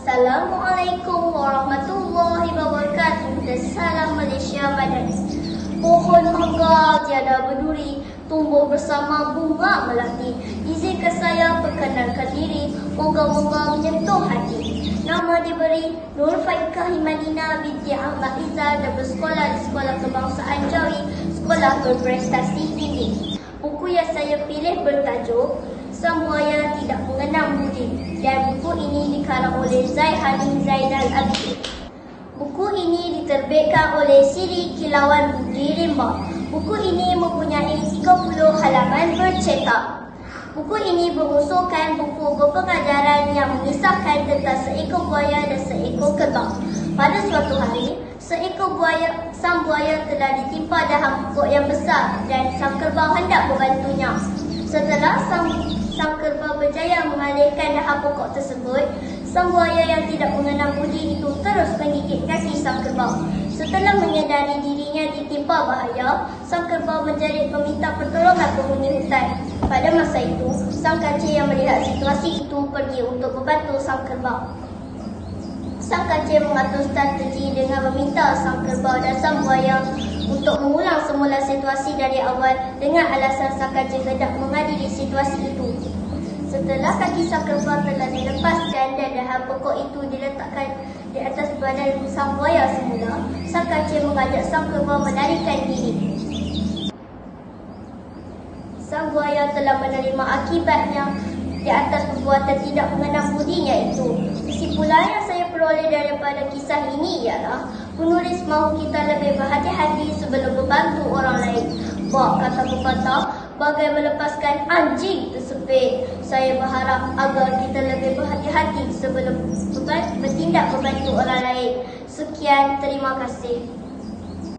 Assalamualaikum warahmatullahi wabarakatuh dan salam Malaysia Madani. Pohon mangga tiada berduri, tumbuh bersama bunga melati. Izinkan saya perkenalkan diri, moga-moga menyentuh hati. Nama diberi Nur Faikah Himadina binti Ahmad Izzah dan bersekolah di Sekolah Kebangsaan Jawi, sekolah berprestasi tinggi. Buku yang saya pilih bertajuk Mengenang Budi dan buku ini dikarang oleh Zaihani Zainal Abidin. Buku ini diterbitkan oleh Siri Kilauan Budi Rimba. Buku ini mempunyai 30 halaman bercetak. Buku ini mengusulkan buku berpengajaran yang mengisahkan tentang seekor buaya dan seekor kerbau. Pada suatu hari, seekor buaya, sang buaya telah ditimpa dahan pokok yang besar dan sang kerbau hendak membantunya. Setelah sang, sang kerbau berjaya mengalihkan dahan pokok tersebut, sang buaya yang tidak mengenal budi itu terus menggigit kaki sang kerbau. Setelah menyadari dirinya ditimpa bahaya, sang kerbau menjerit meminta pertolongan penghuni hutan. Pada masa itu, sang kancil yang melihat situasi itu pergi untuk membantu sang kerbau. Sang kancil mengatur strategi dengan meminta sang kerbau dan sang buaya untuk mengulang semula situasi dari awal dengan alasan sang kancil hendak mengadili situasi itu. Setelah kaki sang kerbau telah dilepaskan dan dahan pokok itu diletakkan di atas badan sang buaya semula, sang kancil mengajak sang kerbau melarikan diri. Sang buaya telah menerima akibatnya di atas perbuatan tidak mengenang budinya itu. Kesimpulan yang saya peroleh daripada kisah ini ialah penulis mahu kita lebih berhati-hati sebelum membantu orang lain. Bak kata pepatah, bagai melepaskan anjing tersepit. Saya berharap agar kita lebih berhati-hati sebelum bertindak membantu orang lain. Sekian, terima kasih.